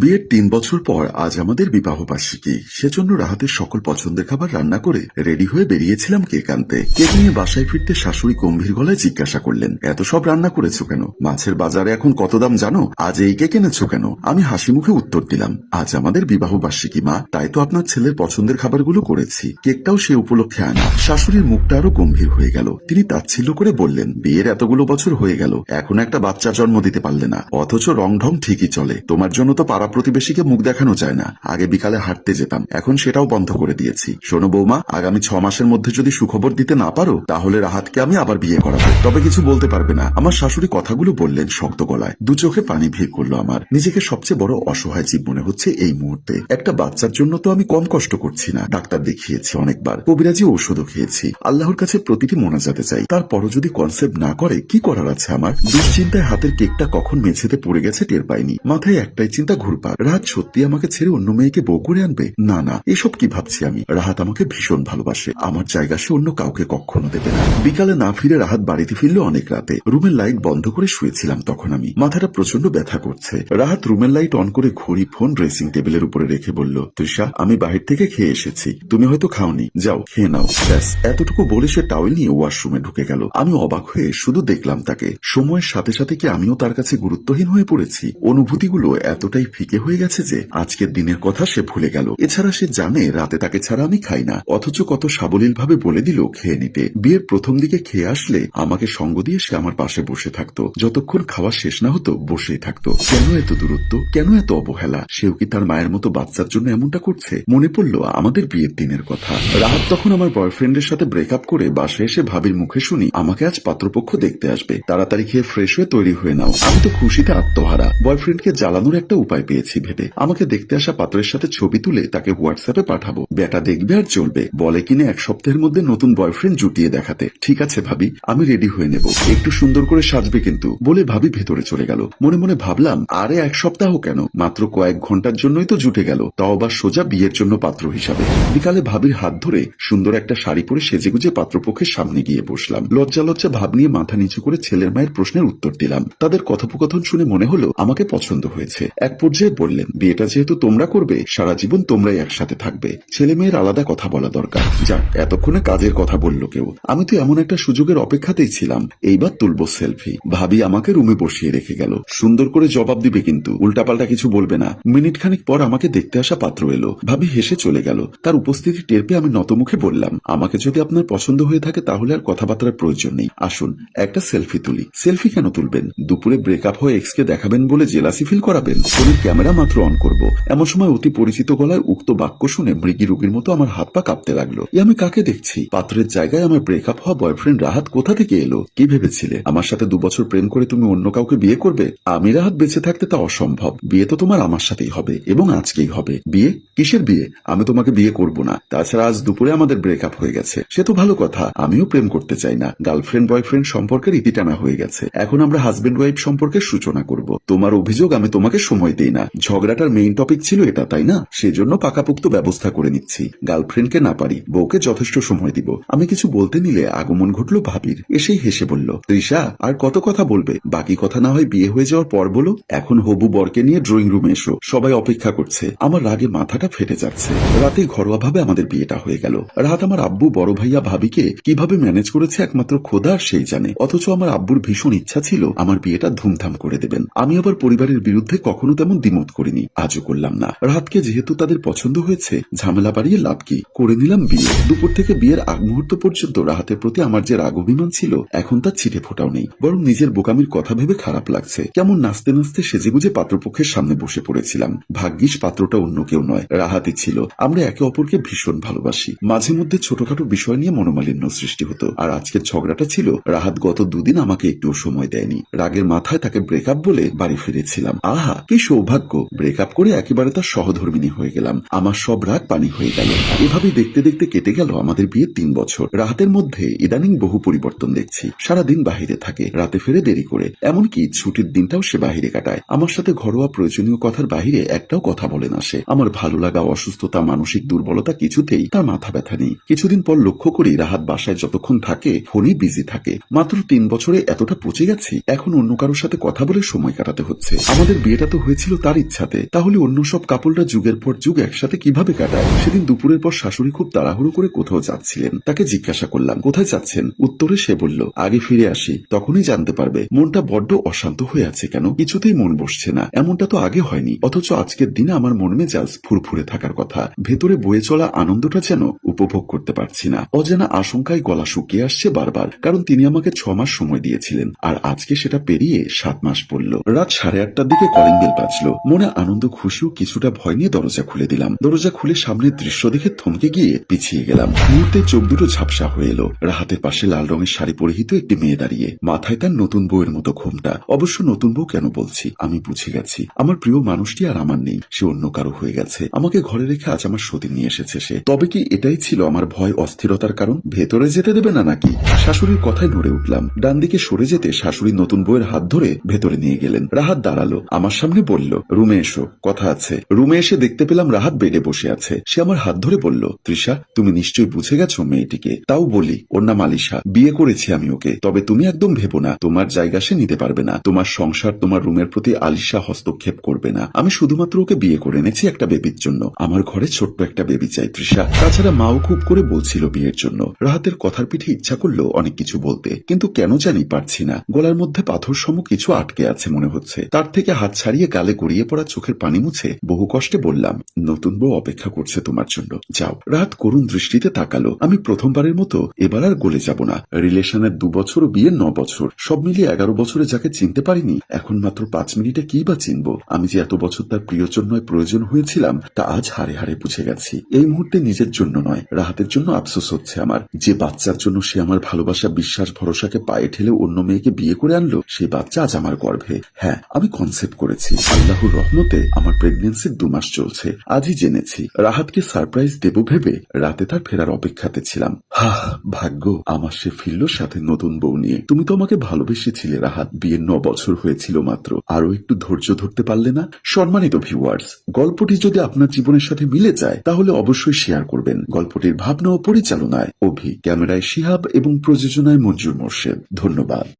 বিয়ের তিন বছর পর আজ আমাদের বিবাহ বার্ষিকী সেজন্য রাহাতের সকল পছন্দের খাবার রান্না করে রেডি হয়ে বেরিয়েছিলাম কেক আনতে। কেক নিয়ে বাসায় ফিরতে শাশুড়ি গম্ভীর গলায় জিজ্ঞাসা করলেন, এত সব রান্না করেছ কেন? মাছের বাজারে এখন কত দাম জানো? আজ এই কেক এনেছো কেন? আমি হাসি মুখে উত্তর দিলাম, আজ আমাদের বিবাহ বার্ষিকী মা। তাই তো আপনার ছেলের পছন্দের খাবারগুলো করেছি। কেকটাও সে উপলক্ষে আনা। শাশুড়ির মুখটা আরও গম্ভীর হয়ে গেল। তিনি তাচ্ছিল্য করে বললেন, বিয়ের এতগুলো বছর হয়ে গেল। এখন একটা বাচ্চা জন্ম দিতে পারলে না। অথচ রং ঢং ঠিকই চলে। তোমার জন্য তো পাড়া প্রতিবেশীকে মুখ দেখানো যায় না। আগে বিকালে হাঁটতে যেতাম। এখন সেটাও বন্ধ করে দিয়েছি। শোনো বৌমা, আগামী ছ মাসের মধ্যে যদি সুখবর দিতে না পারো, তাহলে রাহাতকে আমি আবার বিয়ে করাবো। তবে কিছু বলতে পারবে না। আমার শাশুড়ি কথাগুলো বললেন শক্ত গলায়। দু চোখে পানি ভিড় করল আমার। নিজেকে সবচেয়ে বড় অসহায় জীব মনে হচ্ছে এই মুহূর্তে। একটা বাচ্চার জন্য তো আমি কম কষ্ট করছি না। ডাক্তার দেখিয়েছি অনেকবার। কবিরাজি ঔষধও খেয়েছি। আল্লাহর কাছে প্রতিটি মোনাজাতে চাই। তারপরও যদি কনসেপ্ট না করে, কি করার আছে আমার? দুশ্চিন্তায় হাতের কেকটা কখন মেঝেতে পড়ে গেছে টের পাইনি। মাথায় একটাই চিন্তা, ঘুরপাক রাহাত সত্যি আমাকে ছেড়ে অন্য মেয়েকে বউ করে আনবে? না না, এসব কি ভাবছি আমি? রাহাত আমাকে ভীষণ ভালোবাসে। আমার জায়গা সে অন্য কাউকে কখনো দেবে না। বিকালে না ফিরে রাহাত বাড়িতে ফিরল অনেক রাতে। রুমের লাইট বন্ধ করে শুয়েছিলাম তখন আমি। মাথাটা প্রচণ্ড ব্যথা করছে। রাহাত রুমের লাইট অন করে ঘড়ি, ফোন, ড্রেসিং টেবিলের উপরে রেখে বলল, তৃষা, আমি বাহির থেকে খেয়ে এসেছি। তুমি হয়তো খাওনি। যাও, খেয়ে নাও। ব্যাস, এতটুকু বলে সে টাওয়েল নিয়ে ওয়াশরুমে ঢুকে গেল। আমি অবাক হয়ে শুধু দেখলাম তাকে। সময়ের সাথে সাথে কি আমিও তার কাছে গুরুত্বহীন হয়ে পড়েছি? অনুভূতিগুলো এতটাই ফিকে হয়ে গেছে যে আজকের দিনের কথা সে ভুলে গেল। এছাড়া সে জানে রাতে তাকে ছাড়া আমি খাই না। অথচ কত সাবলীল ভাবে বলে দিল খেয়ে নিতে। বিয়ের প্রথম দিকে খেয়ে আসলে আমাকে সঙ্গ দিয়ে সে আমার পাশে বসে থাকতো। যতক্ষণ খাওয়া শেষ না হতো বসেই থাকতো। কেন এত দূরত্ব? কেন এত অবহেলা? সেও কি তার মায়ের মতো বাচ্চার জন্য এমনটা করছে? মনে পড়ল আমাদের বিয়ের দিনের কথা। রাহাত তখন আমার বয়ফ্রেন্ডের সাথে ব্রেকআপ করে বাসায় এসে ভাবির মুখে শুনি, আমাকে আজ পাত্রপক্ষ দেখতে আসবে। তাড়াতাড়ি খেয়ে ফ্রেশ হয়ে তৈরি হয়ে নাও। আমি তো খুশিতে আত্মহারা। বয়ফ্রেন্ডকে জ্বালানোর একটা উপায় পেয়েছি ভেবে। আমাকে দেখতে আসা পাত্রের সাথে ছবি তুলে তাকে হোয়াটসঅ্যাপে পাঠাবো। বেটা দেখবে আর চলবে। বলে কিনে এক সপ্তাহের মধ্যে নতুন বয়ফ্রেন্ড জুটিয়ে দেখাতে। ঠিক আছে ভাবি, আমি রেডি হয়ে নেব। একটু সুন্দর করে সাজবে কিন্তু, বলে ভাবি ভেতরে চলে গেল। মনে মনে ভাবলাম, আরে এক সপ্তাহ কেন? মাত্র কয়েক ঘণ্টার জন্যই তো জুটে গেল। তাও আবার সোজা বিয়ের জন্য পাত্র হিসাবে। বিকালে ভাবির হাত ধরে সুন্দর একটা শাড়ি পরে সেজেগুজে পাত্রপক্ষের সামনে গিয়ে বসলাম। লজ্জা লজ্জা ভাব নিয়ে মাথা নিচু করে ছেলের মায়ের প্রশ্নের উত্তর দিলাম। তাদের কথোপকথন শুনে মনে হলো, আমাকে পছন্দ হয়েছে। এক পর্যায়ে বললেন, বিয়েটা যেহেতু তোমরা করবে, সারা জীবন তোমরাই একসাথে থাকবে। ছেলে মেয়ের আলাদা কথা বলা দরকার। যাক, এতক্ষণে কাজের কথা বলল কেউ। আমি তো এমন একটা সুযোগের অপেক্ষাতেই ছিলাম। এইবার তুলবো সেলফি। ভাবি আমাকে রুমে বসিয়ে রেখে গেল। সুন্দর করে জবাব দিবে কিন্তু, উল্টাপাল্টা কিছু বলবে না। মিনিট খানিক পর আমাকে দেখতে আসা পাত্র এলো। ভাবি হেসে চলে গেল। তার উপস্থিতি টের পেয়ে আমি নতমুখে বললাম, আমাকে যদি আপনার পছন্দ হয়ে থাকে তাহলে আর কথাবার্তার প্রয়োজন নেই। আসুন, একটা সেলফি তুলি। সেলফি কেন তুলবেন? দুপুরে ব্রেকআপ হয়ে এক্স কে দেখাবেন বলে জেলাসি ফিল করাবেন? ফোনের ক্যামেরা মাত্র অন করব। এমন সময় অতি পরিচিত গলায় উক্ত বাক্য শুনে মৃগী রোগীর মতো আমার হাত পা কাঁপতে লাগল। এ আমি কাকে দেখছি? পাত্রের জায়গায় আমার ব্রেকআপ হওয়া বয়ফ্রেন্ড রাহাত কোথা থেকে এলো? কি ভেবেছিলে? আমার সাথে দু বছর প্রেম করে তুমি অন্য কাউকে বিয়ে করবে? আমি রাহাত বেঁচে থাকতে তা অসম্ভব। বিয়ে তো তোমার আমার সাথেই হবে এবং আজকেই হবে। বিয়ে কিসের বিয়ে? আমি তোমাকে বিয়ে করব না। তাছাড়া আজ দুপুরে আমাদের ব্রেকআপ হয়ে গেছে। সে তো ভালো কথা। আমিও প্রেম করতে চাই না। গার্লফ্রেন্ড বয়ফ্রেন্ড সম্পর্কের ইতি টানা হয়ে গেছে। এখন আমরা হাজবেন্ড ওয়াইফ সম্পর্কের সূচনা করব। তোমার অভিযোগ আমি তোমাকে সময় দেই না। ঝগড়াটার মেইন টপিক ছিল এটা, তাই না? সেজন্য পাকাপুক্ত ব্যবস্থা করে নিচ্ছি। গার্লফ্রেন্ডকে না পারি, বউকে যথেষ্ট সময় দিব। আমি কিছু বলতে নিলে আগমন ঘটলো ভাবির। এসেই হেসে বলল, তৃষা, আর কত কথা বলবে? বাকি কথা না হয় বিয়ে হয়ে যাওয়ার পর বলো। এখন হবু বরকে নিয়ে ড্রয়িং রুমে এসো। সবাই অপেক্ষা করছে। আমার রাগে মাথাটা ফেটে যাচ্ছে। রাতে ঘরোয়া ভাবে আমাদের বিয়েটা হয়ে গেল। রাত আমার আব্বু, বড় ভাইয়া, ভাবিকে কীভাবে ম্যানেজ করেছে একমাত্র খোদা সেই জানে। অথচ আমার আব্বুর ভীষণ ইচ্ছা ছিল আমার বিয়েটা ধুমধাম করে দেবেন। আমি আবার পরিবারের বিরুদ্ধে কখনো তেমন দ্বিমত করিনি। আজও করলাম না। রাতকে যেহেতু তাদের পছন্দ হয়েছে, ঝামেলা বাড়িয়ে লাভ কি? করে নিলাম বিয়ে। দুপুর থেকে বিয়ের আগ মুহূর্ত পর্যন্ত রাহাতের প্রতি আমার যে রাগ অভিমান ছিল, এখন তার ছিটে ফোটাও নেই। বরং নিজের বোকামির কথা ভেবে খারাপ লাগছে। কেমন নাচতে নাচতে সেজেগুজে পাত্রপক্ষের সামনে বসে পড়েছিলাম। ভাগ্যিস পাত্রটা অন্য কেউ নয়। রাহাতই ছিল। আমরা একে অপরকে ভীষণ ভালোবাসি। মাঝে মধ্যে ছোটখাটো বিষয় নিয়ে মনোমালিন্য সৃষ্টি হতো। আর আজকের ঝগড়াটা ছিল, রাহাত গত দুদিন আমাকে একটুও সময় দেয়নি। রাগের মাথায় তাকে ব্রেকআপ বলে বাড়ি ফিরেছিলাম। আহা, কি সৌভাগ্য! ব্রেকআপ করে একেবারে তার সহধর্মিনী হয়ে গেলাম। আমার সব রাগ পানি হয়ে গেল। এভাবেই দেখতে দেখতে কেটে গেল আমাদের বিয়ের তিন বছর। রাহাতের মধ্যে ইদানিং বহু পরিবর্তন দেখছি। সারাদিন বাহিরে থাকে, রাতে ফেরে দেরি করে। এমনকি ছুটির দিনটাও সে বাহিরে কাটায়। আমার সাথে ঘরোয়া প্রয়োজনীয় কথার বাহিরে একটাও কথা বলে না সে। আমার ভালো লাগা অসুস্থতা, মানসিক দুর্বলতা কিছুতেই তার মাথা ব্যথা নেই। কিছুদিন পর লক্ষ্য করি রাহাত বাসায় যতক্ষণ থাকে ফোনে বিজি থাকে। মাত্র তিন বছরে এতটা পচে গেছি, এখন অন্য কারোর সাথে কথা বলে সময় কাটাতে হচ্ছে। আমাদের বিয়েটা তো হয়েছিল তার ইচ্ছাতে। তাহলে অন্য সব কাপড়রা যুগের পর যুগ একসাথে কীভাবে কাটায়? সেদিন দুপুরের পর শাশুড়ি খুব তাড়াহুড়ো করে কোথাও যাচ্ছিলেন। তাকে জিজ্ঞাসা করলাম, কোথায় যাচ্ছেন? উত্তরে সে বলল, আগে ফিরে আসি, তখনই জানতে পারবে। মনটা বড্ড অশান্ত হয়ে আছে কেন? কিছুতেই মন বসছে না। এমনটা তো আগে হয়নি, অথচ আজকের দিনে আমার মন মেজাজ ফুরফুরে থাকার কথা। ভেতরে বয়ে চলা আনন্দটা যেন উপভোগ করতে পারছি না। অজানা আশঙ্কায় গলা শুকিয়ে আসছে বারবার, কারণ তিনি আমাকে ছ মাস সময় দিয়েছিলেন, আর আজকে সেটা পেরিয়ে সাত মাস পড়ল। রাত সাড়ে আটটার দিকে কলিং বেল বাজলো। মনে আনন্দ খুশিও কিছুটা ভয় নিয়ে দরজা খুলে দিলাম। দরজা খুলে সামনের দৃশ্য দেখে থমকে গিয়ে পিছিয়ে গেলাম। মুহূর্তে চোখ দুটো ঝাপসা হয়ে এলো। রাহাতের পাশে লাল রঙের শাড়ি পরিহিত একটি মেয়ে দাঁড়িয়ে, মাথায় তার নতুন বউয়ের মতো ঘোমটা। অবশ্য নতুন বউ কেন বলছি? আমি বুঝে গেছি। আমার প্রিয় মানুষটি আর আমার নেই। সে অন্য কারও হয়ে গেছে। আমাকে ঘরে রেখে আজ আমার সতী নিয়ে এসেছে সে। তবে কি এটাই ছিল আমার ভয় অস্থিরতার কারণ? ভেতরে যেতে দেবে না নাকি? শাশুড়ির কথায় নড়ে উঠলাম। ডান দিকে সরে যেতে শাশুড়ি নতুন বউয়ের হাত ধরে ভেতরে নিয়ে গেলেন। রাহাত দাঁড়াল। আমার সামনে বলল, রুমে এসো, কথা আছে। রুমে এসে দেখতে পেলাম রাহাত বেডে বসে আছে। সে আমার হাত ধরে বলল, তৃষা, তুমি নিশ্চয়ই বুঝে গেছো মেয়েটিকে। তাও বলি, ওর নাম আলিশা। বিয়ে করেছি আমি ওকে। তবে তুমি একদম ভেবো না। তোমার জায়গা সে নিতে পারবে না। তোমার সংসার তোমার রুমের প্রতি আলিশা হস্তক্ষেপ করবে না। আমি শুধুমাত্র ওকে বিয়ে করে এনেছি একটা বেবির জন্য। আমার ঘরে ছোট্ট একটা বেবি চাই, তৃষা। তাছাড়া মাও খুব করে বলছিল বিয়ের জন্য। রাহাতের কথার পিঠে ইচ্ছা করল অনেক কিছু বলতে। কিন্তু কেন জানি পারছি না। গলার মধ্যে পাথর সম কিছু আটকে আছে মনে হচ্ছে। তার থেকে হাত ছাড়িয়ে গালে গড়িয়ে পড়া চোখের পানি মুছে বহু কষ্টে বললাম, নতুন বউ অপেক্ষা করছে তোমার জন্য। যাও। রাত করুণ দৃষ্টিতে তাকালো। আমি প্রথমবারের মতো এবার আর গলে যাব না। রিলেশনের দু বছর বিয়ের ন বছর। সব মিলিয়ে এগারো বছরে যাকে চিনতে পারিনি, এখন মাত্র পাঁচ মিনিটে কি বা চিনব? আমি যে এত বছর তার প্রিয়জন নয় প্রয়োজন হয়েছিলাম তা আজ হারে হারে বুঝে গেছি। এই মুহূর্তে নিজের জন্য নয়, রাহাতের জন্য আফসোস হচ্ছে আমার। যে বাচ্চার জন্য সে আমার ভালোবাসা, বিশ্বাস, ভরসাকে পায়ে ঠেলে অন্য মেয়েকে বিয়ে করে আনলো, সেই বাচ্চা আজ আমার গর্ভে। হ্যাঁ আমি কনসেপ্ট করেছি। আল্লাহর রহমতে আমার প্রেগনেন্সির দু মাস চলছে। আজই জেনেছি। রাহাতকে সারপ্রাইজ দেব ভেবে রাতে তার ফেরার অপেক্ষাতে ছিলাম। হা ভাগ্য, আমার সে ফিরল সাথে নতুন বউ নিয়ে। তুমি তো আমাকে ভালোবেসেছিলে, রাহাত। বিয়ের ন বছর হয়েছিল মাত্র। আরও একটু ধৈর্য ধরতে পারলে না? সম্মানিত ভিউয়ার্স গল্পটি যদি আপনার জীবনের সাথে মিলে যায়, তাহলে অবশ্যই শেয়ার করবেন। গল্পটির ভাবনা ও পরিচালনায় অভি, ক্যামেরায় শিহাব এবং প্রযোজনায় মঞ্জুর মোর্শেদ। ধন্যবাদ।